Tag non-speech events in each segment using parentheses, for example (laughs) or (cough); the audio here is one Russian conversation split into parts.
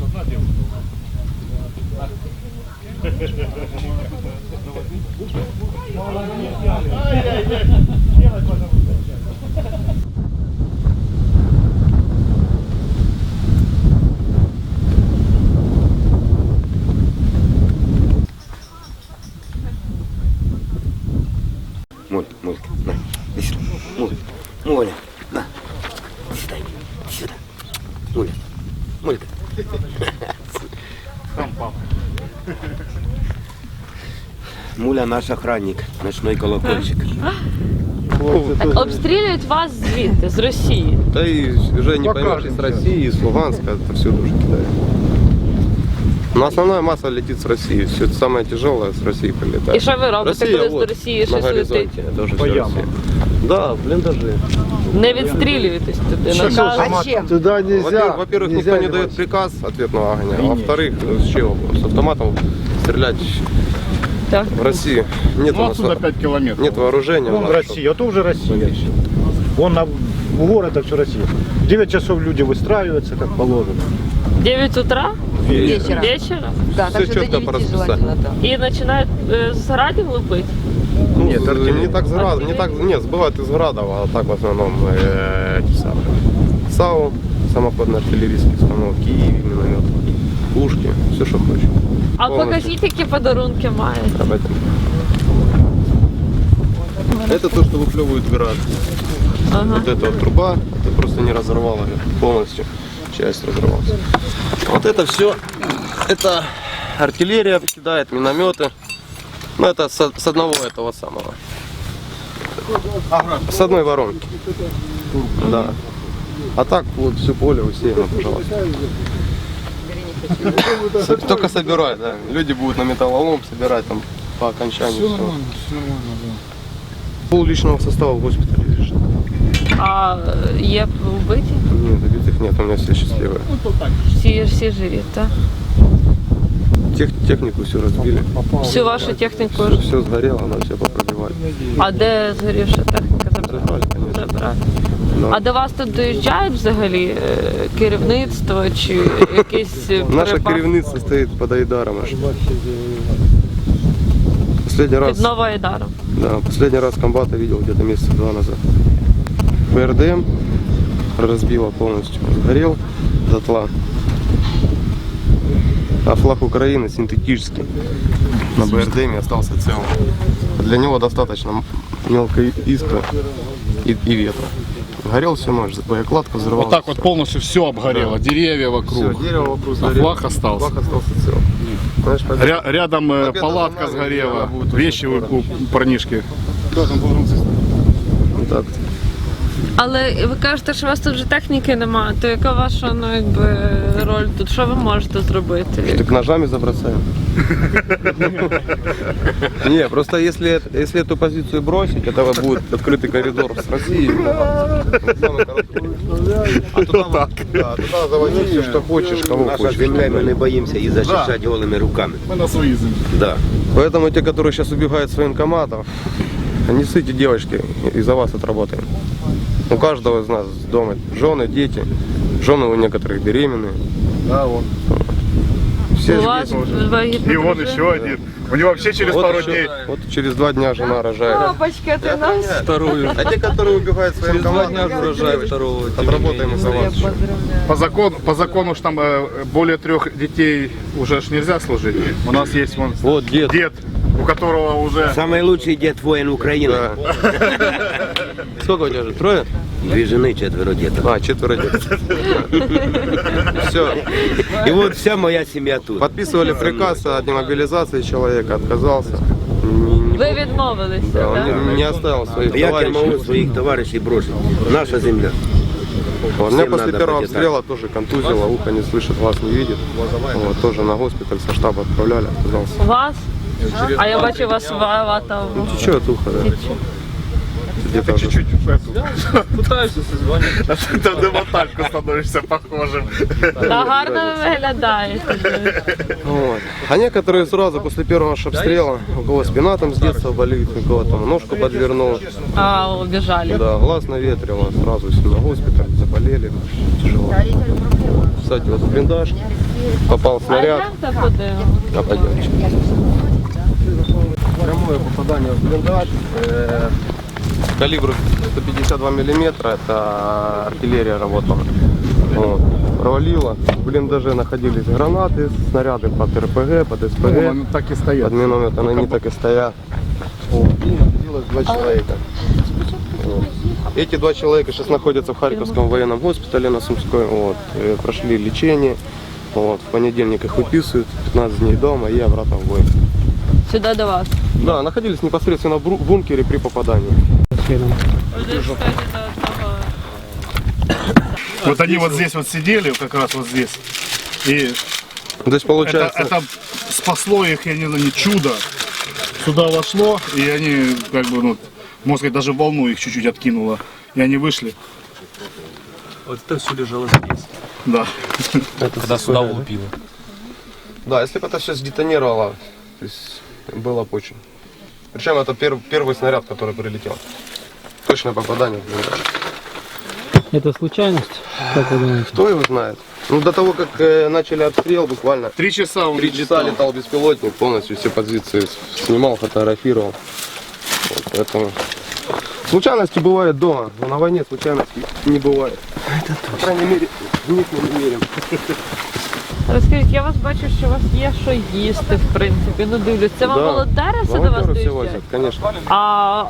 вас одна девушка? Молька, Молька, на, иди сюда. Моля, Муля наш охранник, ночной колокольчик. Так обстрілюють вас звідти, з Росії. Да и уже не поймешь, из России, из Луганска, это все уже кидают. Но основная масса летит с России. Все самое тяжелое с России прилетает. І що ви робите, Россия коли з вот, Росії на щось летить? горизонте. Это уже По все ямам. Россия. Да, блиндажи. Не відстрілюєтесь туди. Що, наказ- що, А чем? Туда нельзя. Во-первых, во-первых, нельзя никто не ливать. дает приказ ответного огня. А во-вторых, ну, с чего? С автоматом стрелять Так. в России нет, у Ну нас, отсюда 5 километров. нет вооружения. Вон у Россия, это уже Россия. Вон на, в городах все Россия. В 9 часов люди выстраиваются, как положено. 9 утра Вечером. вечора Да, так Всё что четко по 9 расписанию. желательно, да. і починають е, з градів лупити. Ну, Нет, артиллерия. не так с не так, нет, бывает из градов, а так в основном э, эти самые. САУ, самоходные артиллерийские установки, и миномет, пушки, все, что хочешь. А Повністю. покажіть, які подарунки маєте. Об этом. Это то, что выплевывает град. Ага. Вот эта вот труба, это просто не разорвала её полностью, часть разорвалась. Вот это все, это артиллерия кидает, минометы. Ну это с, с одного этого самого. С одной воронки. Да. А так вот все поле усеяно, пожалуйста. С- Только собирать, да. Люди будут на металлолом собирать там по окончанию. Все нормально, все нормально, да. Пол личного состава в госпитале лежит. А е, є вбиті? Нет, убитых нет, у меня все счастливые. Всі, всі живі, так? Тех, технику все разбили. Всю вашу техніку. Все, все сгорело, она все попробивали. А де згорівша техніка Забрали, конечно. Да. А до вас тут доїжджають взагалі е, керівництво чи якісь е, Наше перепа- керівництво стоит под Айдаром. аж. Последний раз, Новоайдаром? да, последний раз комбата видел где-то месяца два назад. БРДМ разбила полностью, сгорел дотла. А флаг Украины синтетический на БРДМ остался цел. Для него достаточно мелкой искры и, и ветра. Горел всю ночь, боекладка взрывалась. Вот так вот полностью все обгорело, деревья Все, вокруг. дерево вокруг А флаг остался. Флаг остался цел. Знаешь, Ря- рядом э, Победа палатка сгорела, вещи у, парнишки. Вот так. Але ви кажете, що у вас тут вже техніки немає, то яка ваша ну, якби, роль тут? Що ви можете зробити? Так ножами забросаем. (laughs) Не, просто если, если эту позицию бросить, это будет открытый коридор с Россией. (laughs) Самый короткий. А туда, вот- да, туда заводи все, что хочешь, кого Наша хочешь. земля, ми не боїмося її захищати голими руками. Мы на свои земли. Да. Поэтому те, которые сейчас убегают с военкоматов, не ссыте девочки, и за вас отработаем. У каждого из нас дома жены, дети. Жены у некоторых беременные. Да, вот. Все У же вас есть. вагітна И вон дружина? еще один. У него вообще через Вот пару еще- дней. Вот через два дня жена рожает. Папочка, ти нас. Вторую. А те, которые убегают в своем команде, рожают второго. Отработаем и за вас. еще. По закону, по закону ж там э, более трех детей уже ж нельзя служить. У нас есть вон Вот дед. дед, у которого уже Самый лучший дед воїн України. Да. (laughs) Сколько у тебя же? Трое? Дві жени, четверо дітей. А, четверо дед. Все. І от вся моя сім'я тут. Подписывали приказ о демобилизации человека, отказался. Ви відмовилися, Да, он так? не, не оставил своих Як я товарищей. можу своїх товаришів бросити? Наша земля. Вот, Меня Всем после надо первого почитать. обстрела тоже контузило, ухо не слышит, глаз не видит. Вот, тоже на госпиталь со штаба отправляли, отказался. Вас? А я бачу, у вас вата. Течет ухо, да. Где-то уже- чуть-чуть эту. Пытаешься созвонить. (laughs) Ты на мотальку становишься похожим. Та гарно ви виглядаєте. Вот. А некоторые сразу после первого ж обстрела, у кого спина там с детства болит, у кого там ножку подвернул, А, убіжали. да, глаз наветрило, сразу все на госпиталь, заболели, тяжело. Кстати, вот блиндаж, попал А снаряд. Да, пойдемте. Прямое попадание в блиндаж. Калибр 152 миллиметра, это артиллерия работала. Вот. Провалило. В блиндаже находились гранаты, снаряды под РПГ, под Ну, СПГ, они так и стоят. под минометом, они так и стоят. Вот. И находилось два человека. Вот. Эти два человека сейчас находятся в Харьковском военном госпитале на Сумской. Вот. Э, Прошли лечение. Вот. В понедельник их выписывают, 15 дней дома и обратно в бой. Сюди до вас. Да, находились непосредственно в бункере при попадании. Вот они вот здесь вот сидели, как раз вот здесь. И То есть это, получается, это спасло их, я не знаю, не чудо. Сюда вошло, и они, как бы, ну, можно сказать, даже волну их чуть-чуть откинуло. И они вышли. Вот это все лежало здесь, Да. когда сюда улупило. да, если бы это все сдетонировало, то есть было бы очень. Причем это пер- первый снаряд, который прилетел. Точное попадание. Это случайность? Как вы думаете? Кто его знает? Ну, до того, как э, начали обстрел, буквально Три часа он три часа летал беспилотник, полностью все позиции снимал, фотографировал. Вот, поэтому... Случайности бывают дома, но на войне случайностей не бывает. По крайней мере, в них мы не верим. (laughs) Розкажіть, я вас бачу, що у вас є що їсти, в принципі. Ну дивлюсь, це вам Да. волонтери все до вас Волонтеры все доїздять? возят, конечно. А,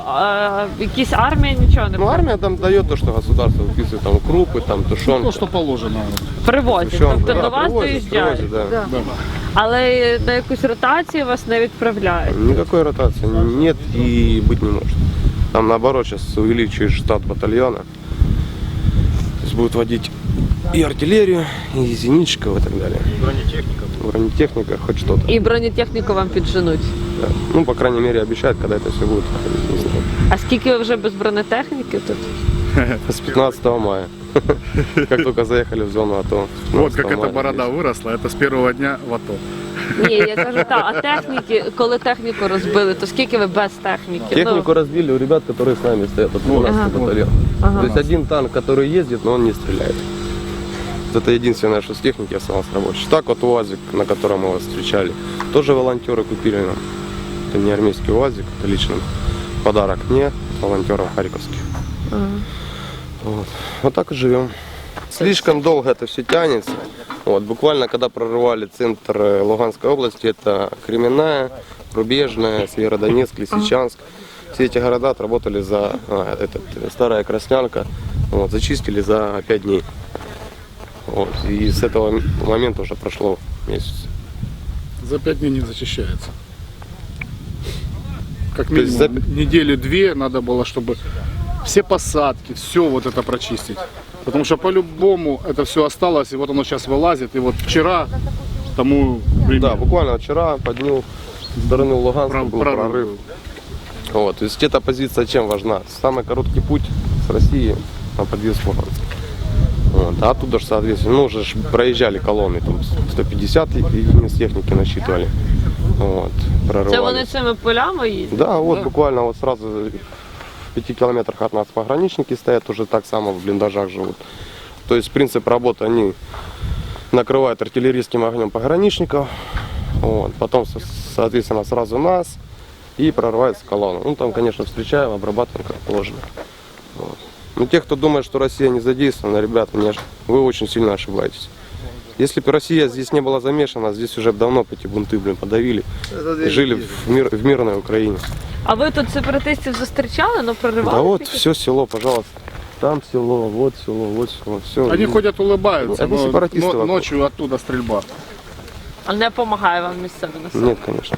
а якісь армія нічого не Ну, армия там дает то, что государство выписывает, там крупы, там тушенка. То, что положено. привозять. Сгущенка. Тобто Да, до вас привозят, доїжджають. привозят, да. Але на якусь ротацію вас не відправляють. Никакой ротации нет и быть не может. Там наоборот сейчас увеличивают штат батальона. То есть будут водить и артиллерию, и зенитчиков и так далее. Бронетехника. Бронетехника, хоть что-то. І бронетехніку вам підженуть. Да. Ну, по крайней мере, обещают, когда это все будет. Не знаю. А скільки ви вже без бронетехніки тут? (laughs) С 15 мая. (laughs) Как только заехали в зону АТО. с Вот 15 как эта мая борода здесь. выросла, это с первого дня в АТО. Ні, я кажу, (laughs) так, а техніки, коли техніку розбили, то скільки ви без техніки? Технику разбили у ребят, которые с нами стоят, от 12 Ага. батальон. Ага. То есть один танк, который ездит, но он не стреляет. Вот Это единственное, что с техники осталось рабочий. Так вот УАЗик, на котором мы вас встречали, тоже волонтеры купили нам. Это не армейский УАЗик, это лично подарок мне, волонтерам харьковских. Вот. вот так и живем. Слишком долго это все тянется. Вот, буквально, когда прорывали центр э, Луганской области, это Кременная, Рубежная, Северодонецк, Лисичанск. Все эти города отработали за а, этот, э, Старая Краснянка, вот, зачистили за 5 дней. Вот, и с этого момента уже прошло месяц. За пять дней не зачищается. Как минимум за- недели-две надо было, чтобы все посадки, все вот это прочистить. Потому что по-любому это все осталось, и вот оно сейчас вылазит. И вот вчера тому пример. Да, буквально вчера по дню стороны Луганска Про- был прорыв прорыв. Вот, то есть эта позиция чем важна? Самый короткий путь с России на подъезд в Луганск. Вот, а оттуда же, соответственно, ну, уже проезжали колонны, там 150 единиц техники насчитывали. Вот, Це прорывались. вони цими полями їздять? Да, вот буквально вот сразу в пяти километрах от нас пограничники стоят, уже так само в блиндажах живут. То есть принцип работы, они накрывают артиллерийским огнем пограничников, вот, потом, со- соответственно, сразу нас и прорывается колонна. Ну, там, конечно, встречаем, обрабатываем как положено. Вот. Но те, кто думает, что Россия не задействована, ребята, не, ош- вы очень сильно ошибаетесь. Если бы Россия здесь не была замешана, здесь уже б давно бы эти бунты, блин, подавили и жили в, мир- в мирной Украине. А ви тут сепаратистів зустрічали, ну проривали? Да вот, таки? все село, пожалуйста. Там село, вот село, вот село, все. Они ходят улыбаются, Это но, сепаратисты но вокруг. ночью оттуда стрельба. А не допомагає вам місцеве населення? Нет, конечно.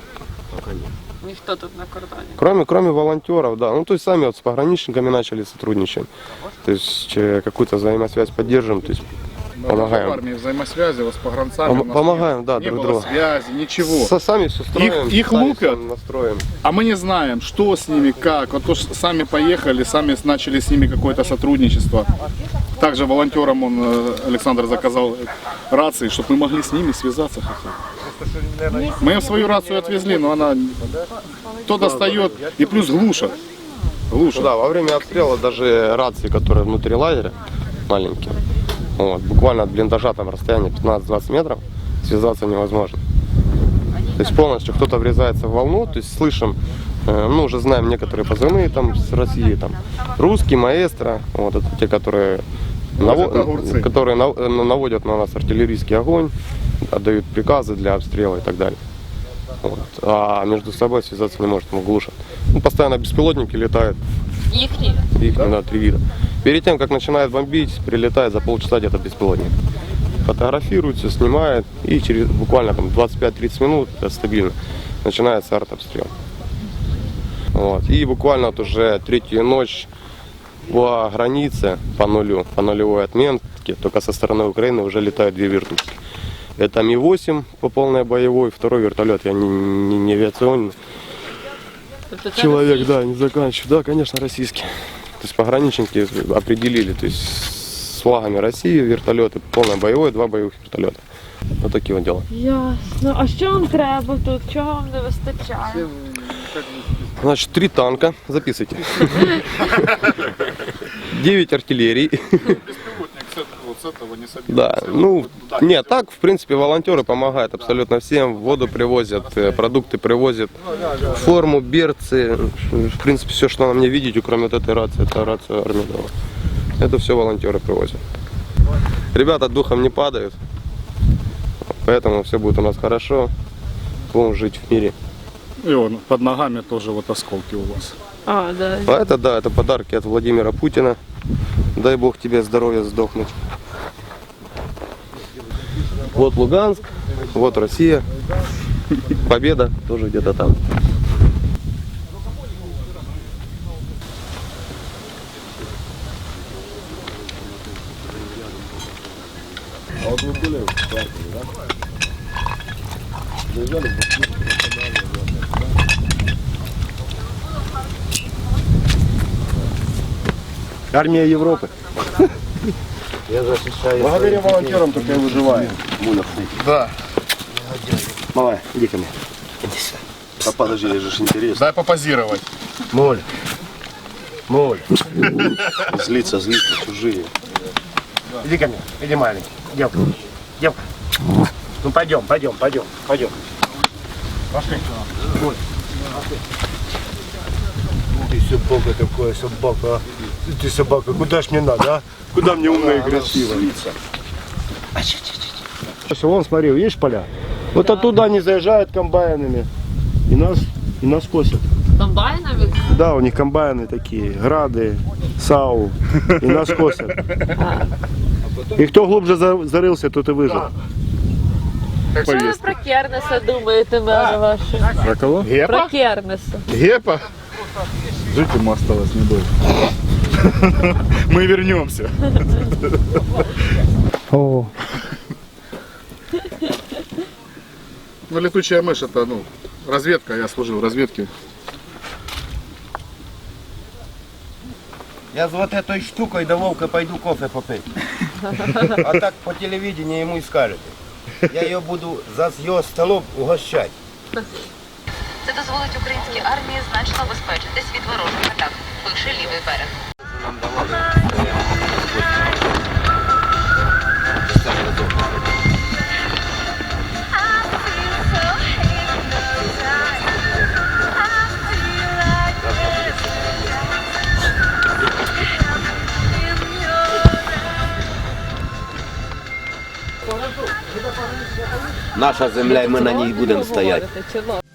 Ніхто тут на кордоні. Кроме, кроме волонтеров, да. Ну, то есть сами вот с пограничниками начали сотрудничать. То есть э, какую-то взаимосвязь поддерживаем, то есть В помогаем. армии взаимосвязи, вот с погранцами. Пом- помогаем, да, не друг было другу. связи, ничего. Со- сами все строим. их сами лупят. настроим. А мы не знаем, что с ними, как. Вот то, что сами поехали, сами начали с ними какое-то сотрудничество. Также волонтерам он, э, Александр заказал рации, чтобы мы могли с ними связаться хотя бы. Мы им свою рацию отвезли, но она то достает и плюс глушат. Глушат. да, во время обстрела даже рации, которые внутри лагеря, маленькие, вот, буквально от блиндажа там расстояние 15-20 метров, связаться невозможно. То есть полностью кто-то врезается в волну, то есть слышим, э, ну уже знаем некоторые позывные там с России, там русский, маэстро, вот это те, которые, наво- это огурцы. которые нав- э, наводят на нас артиллерийский огонь, отдают приказы для обстрела и так далее. Вот. А между собой связаться не может, мы глушат. Ну, постоянно беспилотники летают, Їхні? их на три вида. Перед тем, как начинает бомбить, прилетает за полчаса где-то беспилотник. Фотографирует, все снимает, и через буквально там 25-30 минут, это стабильно, начинается артобстрел. Вот. И буквально вот уже третью ночь по границе, по нулю, по нулевой отметке, только со стороны Украины уже летают две вертушки. Это Ми-8 по полной боевой, второй вертолет, я не, не, не авиационный. Це Человек, да, не заканчивает. Да, конечно, российский. То есть пограничники определили, то есть с флагами России вертолеты, полное боевое, два боевых вертолета. Вот такие вот дела. Ясно. А що вам треба тут? Чого вам не вистачає? Значит, три танка, записывайте. Девять артиллерий. Не. Да, ну, нет, так, в принципе, волонтеры помогают абсолютно всем. Воду привозят, э, продукты привозят, форму, берцы. В принципе, все, что нам не видите, кроме вот этой рации, это рация армии дала. Это все волонтеры привозят. Ребята духом не падают, поэтому все будет у нас хорошо. Будем жить в мире. И он под ногами тоже вот осколки у вас. А, да. А это, да, это подарки от Владимира Путина. Дай бог тебе здоровья сдохнуть. Вот Луганск, вот Россия. Победа тоже где-то там. Армия Европы. Я защищаю. Благодаря волонтерам только и выживаем. Да. Малая, иди ко мне. Иди сюда. А подожди, это же интересно. Дай попозировать. Моля. Моля. Злиться, злиться, чужие. Иди ко мне. Иди, маленький. Девка. Девка. Ну пойдем, пойдем, пойдем, пойдем. Пошли. Ой. Ты собака такая, собака. А. Ты собака, куда ж мне надо, а? Куда мне умно и красиво? Вон, смотри, видишь поля? Вот оттуда они заезжают комбайнами. И нас, и нас косят. Комбайнами? Да, у них комбайны такие, грады, САУ, и нас косят. И кто глубже за- зарылся, тот и выжил. Що ви про Кернеса думаєте, мере ваше? Про кого? Про Гепа? Кернеса. Гепа? Жить ему осталось недолго. Мы вернемся. О, Ну, летучая мышь это, ну, разведка, я служил в разведке. Я с вот этой штукой до Вовка пойду кофе попить. А так по телевидению ему и скажете. Я ее буду за ее столом угощать. Це дозволить українській армії значно обезпечитись від ворожих атак, пише лівий берег. Наша земля, і ми на. Говорите, чи ладно?